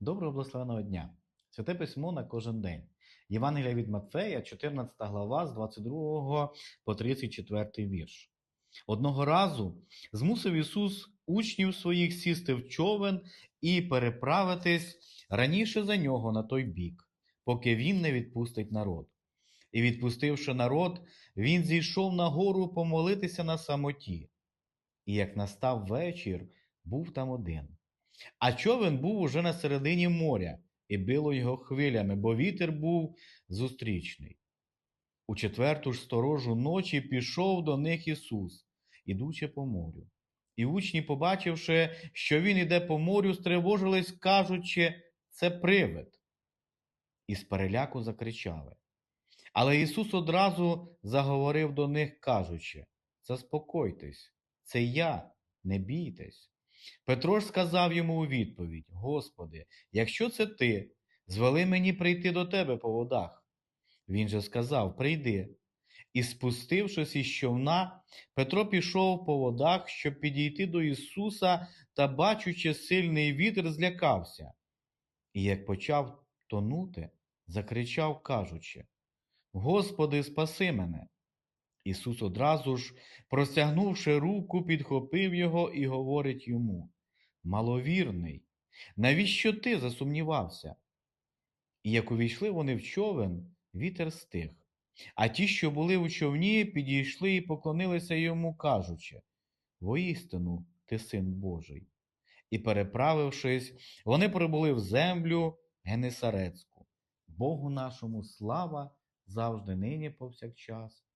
Доброго благословеного дня! Святе письмо на кожен день. Євангелія від Матфея, 14 глава, з 22 по 34 вірш. Одного разу змусив Ісус учнів своїх сісти в човен і переправитись раніше за нього на той бік, поки він не відпустить народ. І, відпустивши народ, він зійшов на гору помолитися на самоті. І як настав вечір, був там один. А човен був уже на середині моря, і било його хвилями, бо вітер був зустрічний. У четверту ж сторожу ночі пішов до них Ісус, ідучи по морю. І учні, побачивши, що він іде по морю, стривожились, кажучи, це привид. І з переляку закричали. Але Ісус одразу заговорив до них, кажучи, заспокойтесь, це я, не бійтесь. Петро ж сказав йому у відповідь: Господи, якщо це ти, звели мені прийти до тебе по водах. Він же сказав: Прийди. І, спустившись із човна, Петро пішов по водах, щоб підійти до Ісуса та, бачучи сильний вітер, злякався. І як почав тонути, закричав, кажучи: Господи, спаси мене. Ісус одразу ж, простягнувши руку, підхопив його і говорить йому: Маловірний, навіщо ти засумнівався? І як увійшли вони в човен, вітер стих. А ті, що були у човні, підійшли і поклонилися йому, кажучи: Воістину, ти син Божий. І, переправившись, вони прибули в землю Генесарецьку. Богу нашому слава завжди нині повсякчас